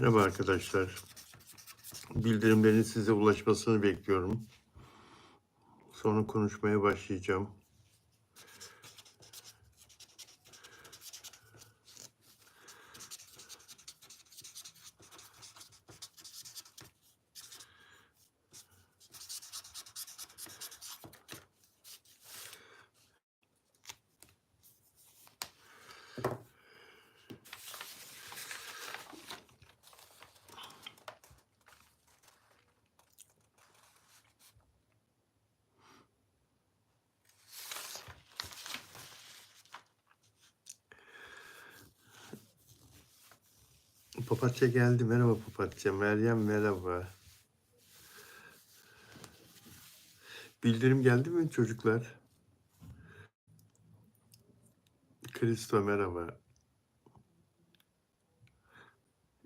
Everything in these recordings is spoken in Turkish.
Merhaba arkadaşlar. Bildirimlerin size ulaşmasını bekliyorum. Sonra konuşmaya başlayacağım. Papatya geldi. Merhaba papatya. Meryem merhaba. Bildirim geldi mi çocuklar? Kristo merhaba.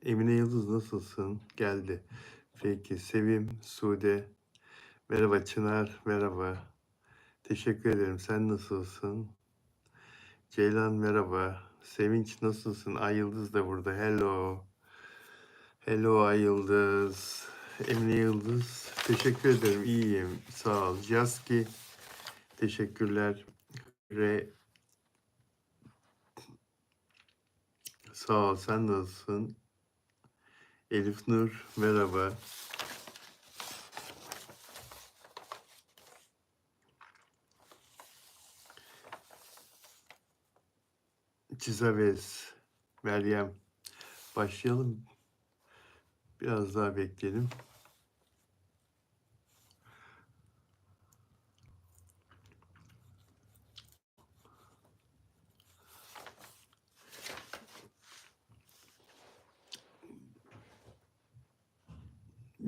Emine Yıldız nasılsın? Geldi. Peki. Sevim, Sude. Merhaba Çınar. Merhaba. Teşekkür ederim. Sen nasılsın? Ceylan merhaba. Sevinç nasılsın? Ay Yıldız da burada. Hello. Hello Ay Yıldız. Emine Yıldız. Teşekkür ederim. İyiyim. Sağ ol. Jaski. Teşekkürler. Re. Sağ ol. Sen nasılsın? Elif Nur. Merhaba. Çizaves. Meryem. Başlayalım. Biraz daha bekleyelim.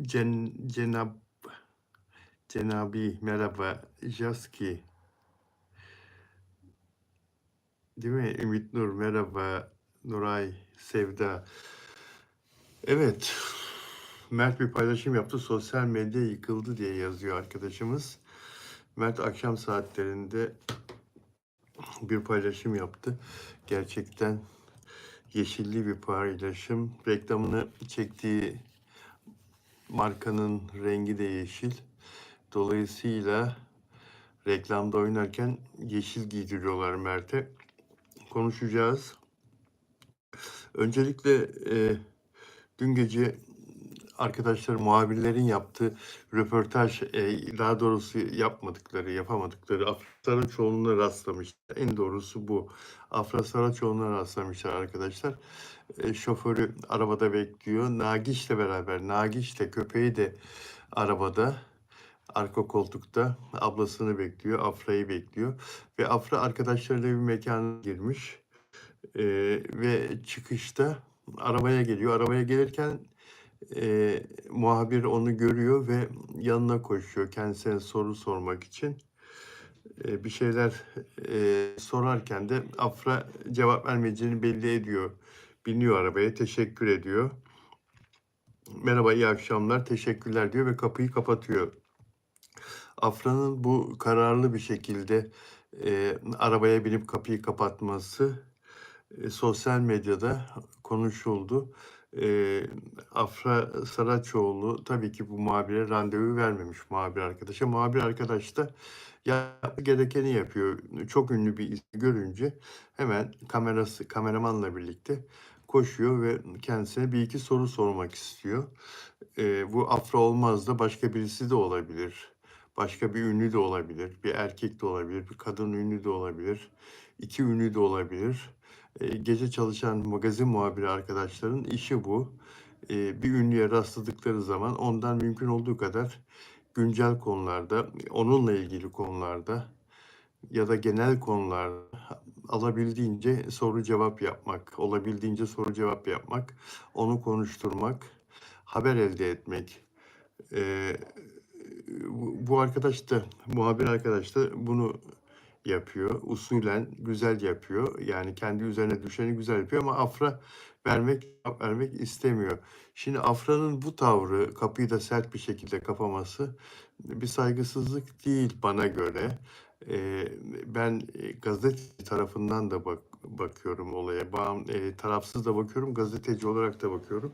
Cen, Cenab Cenabi merhaba. Jaski. Değil mi? Ümit Nur merhaba. Nuray, Sevda. Evet. Mert bir paylaşım yaptı. Sosyal medya yıkıldı diye yazıyor arkadaşımız. Mert akşam saatlerinde bir paylaşım yaptı. Gerçekten yeşilli bir paylaşım. Reklamını çektiği markanın rengi de yeşil. Dolayısıyla reklamda oynarken yeşil giydiriyorlar Mert'e. Konuşacağız. Öncelikle e, dün gece arkadaşlar muhabirlerin yaptığı röportaj e, daha doğrusu yapmadıkları yapamadıkları Afra Saraçoğlu'na rastlamışlar. En doğrusu bu. Afra Saraçoğlu'na rastlamışlar arkadaşlar. E, şoförü arabada bekliyor. Nagiç'le beraber Nagiç de köpeği de arabada arka koltukta ablasını bekliyor. Afra'yı bekliyor. Ve Afra arkadaşlarıyla bir mekana girmiş. E, ve çıkışta arabaya geliyor. Arabaya gelirken e, muhabir onu görüyor ve yanına koşuyor kendisine soru sormak için. E, bir şeyler e, sorarken de Afra cevap vermeyeceğini belli ediyor. Biniyor arabaya, teşekkür ediyor. Merhaba, iyi akşamlar, teşekkürler diyor ve kapıyı kapatıyor. Afra'nın bu kararlı bir şekilde e, arabaya binip kapıyı kapatması e, sosyal medyada konuşuldu. E, Afra Saraçoğlu tabii ki bu muhabire randevu vermemiş muhabir arkadaşa. Muhabir arkadaş da yapması gerekeni yapıyor. Çok ünlü bir ismi görünce hemen kamerası kameramanla birlikte koşuyor ve kendisine bir iki soru sormak istiyor. E, bu Afra olmaz da başka birisi de olabilir. Başka bir ünlü de olabilir. Bir erkek de olabilir. Bir kadın ünlü de olabilir. iki ünlü de olabilir. E, gece çalışan magazin muhabiri arkadaşların işi bu. E, bir ünlüye rastladıkları zaman ondan mümkün olduğu kadar güncel konularda, onunla ilgili konularda ya da genel konularda alabildiğince soru cevap yapmak, olabildiğince soru cevap yapmak, onu konuşturmak, haber elde etmek. E, bu bu arkadaş da, muhabir arkadaş da bunu yapıyor. Usulen güzel yapıyor. Yani kendi üzerine düşeni güzel yapıyor ama Afra vermek vermek istemiyor. Şimdi Afra'nın bu tavrı, kapıyı da sert bir şekilde kapaması bir saygısızlık değil bana göre. Eee, ben, eee, gazeteci tarafından da bak bakıyorum olaya. Bağım eee, tarafsız da bakıyorum, gazeteci olarak da bakıyorum.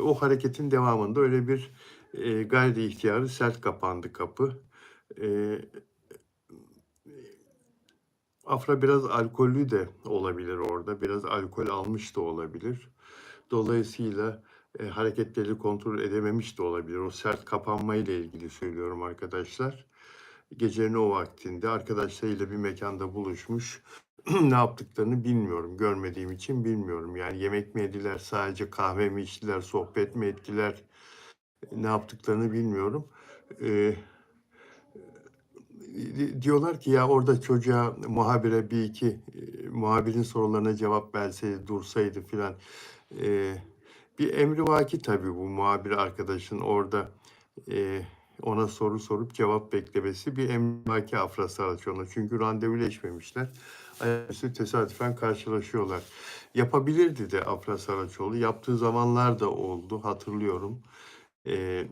O hareketin devamında öyle bir, eee, gayri ihtiyari sert kapandı kapı. Eee, Afra biraz alkollü de olabilir orada. Biraz alkol almış da olabilir. Dolayısıyla, eee, hareketleri kontrol edememiş de olabilir. O sert kapanmayla ilgili söylüyorum arkadaşlar. Gecenin o vaktinde arkadaşlarıyla bir mekanda buluşmuş. Ne yaptıklarını bilmiyorum. Görmediğim için bilmiyorum. Yani yemek mi yediler, sadece kahve mi içtiler, sohbet mi ettiler? Ne yaptıklarını bilmiyorum. Di diyorlar ki ya orada çocuğa, muhabire bir iki, eee, muhabirin sorularına cevap verseydi, dursaydı filan. Eee, bir emrivaki tabii bu muhabir arkadaşın orada, eee, ona soru sorup cevap beklemesi bir emrivaki Afra Saraçoğlu'na. Çünkü randevuleşmemişler. Ayaküstü tesadüfen karşılaşıyorlar. Yapabilirdi de Afra Saraçoğlu. Yaptığı zamanlar da oldu, hatırlıyorum.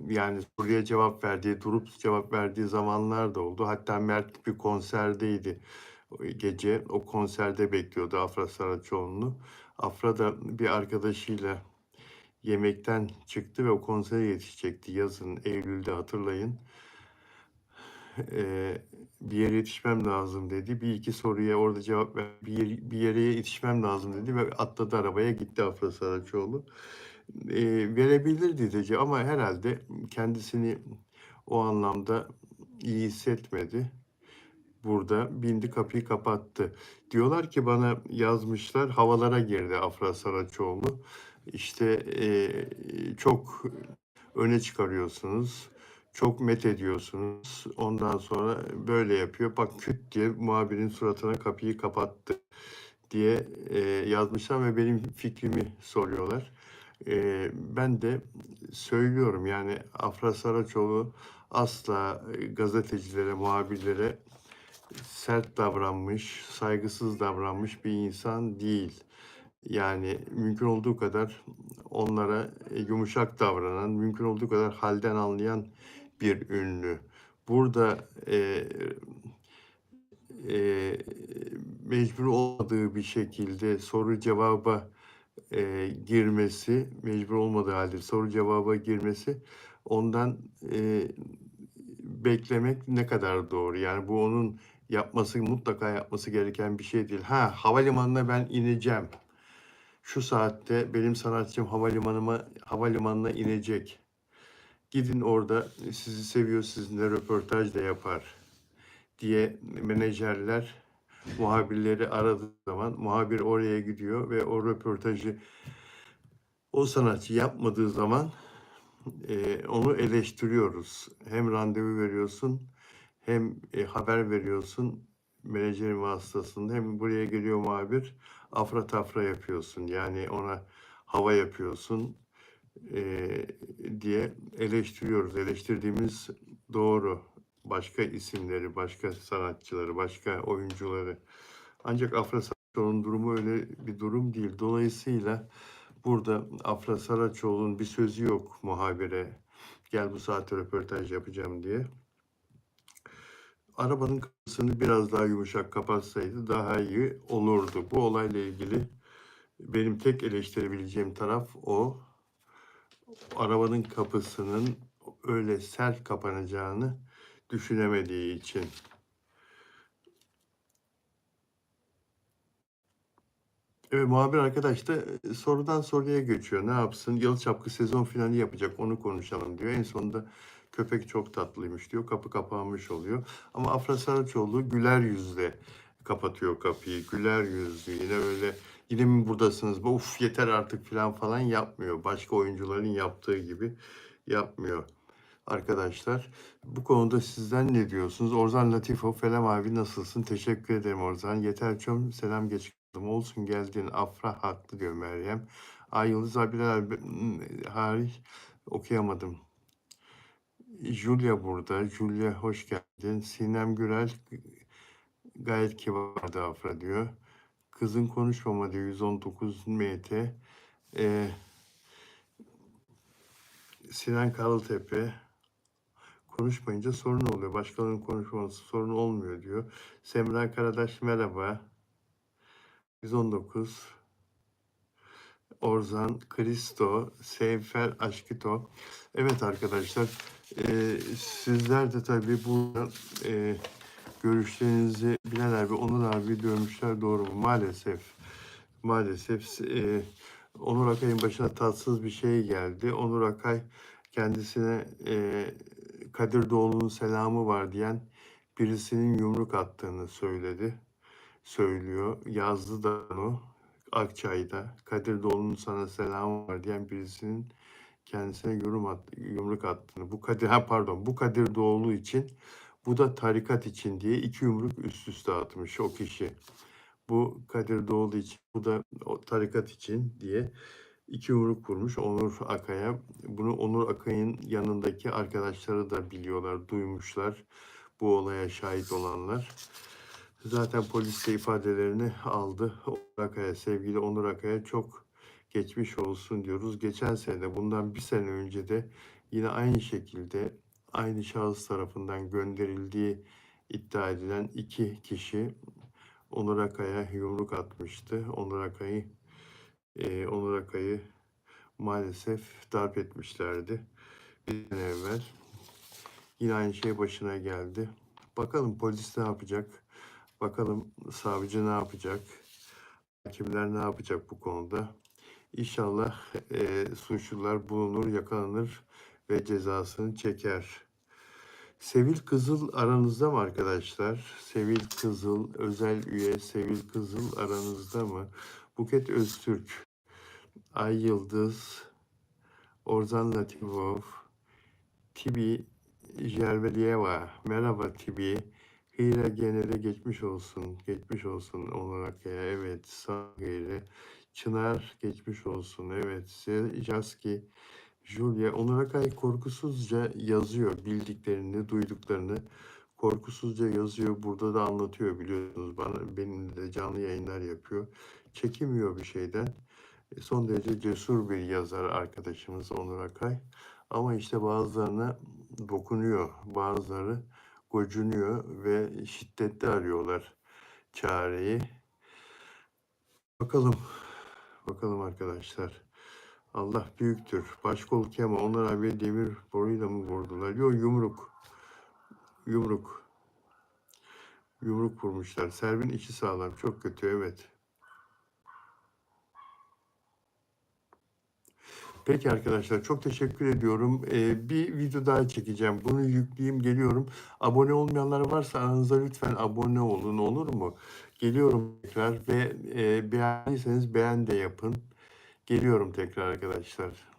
Yani soruya cevap verdiği, durup cevap verdiği zamanlar da oldu. Hatta Mert bir konserdeydi gece. O konserde bekliyordu Afra Saraçoğlu'nu. Afra da bir arkadaşıyla yemekten çıktı ve o konsere yetişecekti yazın, Eylül'de hatırlayın. Eee, bir yere yetişmem lazım dedi. Bir iki soruya orada cevap ver, bir, yer- bir yere yetişmem lazım dedi ve atladı arabaya gitti Afra Saraçoğlu. Eee, verebilirdi dedi ama herhalde kendisini o anlamda iyi hissetmedi. Burada bindi kapıyı kapattı. Diyorlar ki bana yazmışlar havalara girdi Afra Saraçoğlu. İşte eee, çok öne çıkarıyorsunuz. Çok met ediyorsunuz. Ondan sonra böyle yapıyor. Bak küt diye muhabirin suratına kapıyı kapattı diye eee, yazmışlar ve benim fikrimi soruyorlar. Eee, ben de söylüyorum yani Afra Saraçoğlu asla e, gazetecilere, muhabirlere sert davranmış, saygısız davranmış bir insan değil. Yani mümkün olduğu kadar onlara e, yumuşak davranan, mümkün olduğu kadar halden anlayan bir ünlü. Burada eee eee, mecbur olmadığı bir şekilde soru cevaba eee, girmesi, mecbur olmadığı halde soru cevaba girmesi ondan eee, beklemek ne kadar doğru? Yani bu onun yapması, mutlaka yapması gereken bir şey değil. Ha, havalimanına ben ineceğim. Şu saatte benim sanatçım havalimanıma, havalimanına inecek. Gidin orada sizi seviyor, sizinle röportaj da yapar diye menajerler muhabirleri aradığı zaman muhabir oraya gidiyor ve o röportajı o sanatçı yapmadığı zaman eee, onu eleştiriyoruz. Hem randevu veriyorsun hem e, haber veriyorsun menajerin vasıtasında hem buraya geliyor muhabir afra tafra yapıyorsun. Yani ona hava yapıyorsun eee, diye eleştiriyoruz. Eleştirdiğimiz doğru. Başka isimleri, başka sanatçıları, başka oyuncuları. Ancak Afra Saraçoğlu'nun durumu öyle bir durum değil. Dolayısıyla burada Afra Saraçoğlu'nun bir sözü yok muhabire. Gel bu saatte röportaj yapacağım diye. Arabanın kapısını biraz daha yumuşak kapatsaydı daha iyi olurdu. Bu olayla ilgili benim tek eleştirebileceğim taraf o. Arabanın kapısının öyle sert kapanacağını düşünemediği için. Evet muhabir arkadaş da e, sorudan soruya geçiyor. Ne yapsın? Yalı Çapkı sezon finali yapacak. Onu konuşalım diyor. En sonunda köpek çok tatlıymış diyor. Kapı kapanmış oluyor. Ama Afra Saraçoğlu güler yüzle kapatıyor kapıyı. Güler yüzlü. Yine öyle yine mi buradasınız? Uf yeter artık falan falan yapmıyor. Başka oyuncuların yaptığı gibi yapmıyor. Arkadaşlar bu konuda sizden ne diyorsunuz? Orzan Latifo, Felem abi nasılsın? Teşekkür ederim Orzan. Yeter çöm, selam geç kaldım. Olsun geldin. Afra haklı diyor Meryem. Ay Yıldız abiler abi, hmm, hariç okuyamadım. Julia burada. Julia hoş geldin. Sinem Gürel gayet kibardı Afra diyor. Kızın konuşmama diyor 119 MT. Ee, Sinan Karaltepe konuşmayınca sorun oluyor. Başkalarının konuşması sorun olmuyor diyor. Semra Karadaş merhaba. 119 Orzan, Kristo, Seyfer, Aşkito. Evet arkadaşlar, e, sizler de tabii burada e, görüşlerinizi Bilal abi, Onur abi görmüşler doğru mu? Maalesef, maalesef e, Onur Akay'ın başına tatsız bir şey geldi. Onur Akay kendisine e, Kadir Doğulu'nun selamı var diyen birisinin yumruk attığını söyledi. Söylüyor. Yazdı da onu. Akçay'da Kadir Doğulu'nun sana selamı var diyen birisinin kendisine yorum yumruk attığını. Bu Kadir ha pardon bu Kadir Doğulu için bu da tarikat için diye iki yumruk üst üste atmış o kişi. Bu Kadir Doğulu için bu da o tarikat için diye iki yumruk vurmuş Onur Akay'a. Bunu Onur Akay'ın yanındaki arkadaşları da biliyorlar, duymuşlar. Bu olaya şahit olanlar. Zaten polis de ifadelerini aldı. Onur Akay'a, sevgili Onur Akay'a çok geçmiş olsun diyoruz. Geçen sene, bundan bir sene önce de yine aynı şekilde aynı şahıs tarafından gönderildiği iddia edilen iki kişi Onur Akay'a yumruk atmıştı. Onur Akay'ı e, Onur Akay'ı maalesef darp etmişlerdi bir sene evvel. Yine aynı şey başına geldi. Bakalım polis ne yapacak? Bakalım savcı ne yapacak? Hakimler ne yapacak bu konuda? İnşallah e, suçlular bulunur, yakalanır ve cezasını çeker. Sevil Kızıl aranızda mı arkadaşlar? Sevil Kızıl, özel üye Sevil Kızıl aranızda mı? Buket Öztürk, Ay Yıldız, Orzan Latifov, Tibi Jervelieva. Merhaba Tibi. Hira Genel'e geçmiş olsun. Geçmiş olsun olarak ya. Evet. Sağ Hira. Çınar geçmiş olsun. Evet. Jaski. Julia. Onur Akay korkusuzca yazıyor. Bildiklerini, duyduklarını korkusuzca yazıyor. Burada da anlatıyor biliyorsunuz. Bana, benim de canlı yayınlar yapıyor. Çekinmiyor bir şeyden. E, Son derece cesur bir yazar arkadaşımız Onur Akay. Ama işte bazılarına dokunuyor. Bazıları gocunuyor ve şiddetli arıyorlar çareyi. Bakalım. Bakalım arkadaşlar. Allah büyüktür. Başkol Kema Onur abi demir boruyla mı vurdular? Yok yumruk. Yumruk. Yumruk vurmuşlar. Servin içi sağlam. Çok kötü evet. Peki arkadaşlar çok teşekkür ediyorum. Ee, bir video daha çekeceğim. Bunu yükleyeyim geliyorum. Abone olmayanlar varsa aranızda lütfen abone olun olur mu? Geliyorum tekrar ve e, beğendiyseniz beğen de yapın. Geliyorum tekrar arkadaşlar.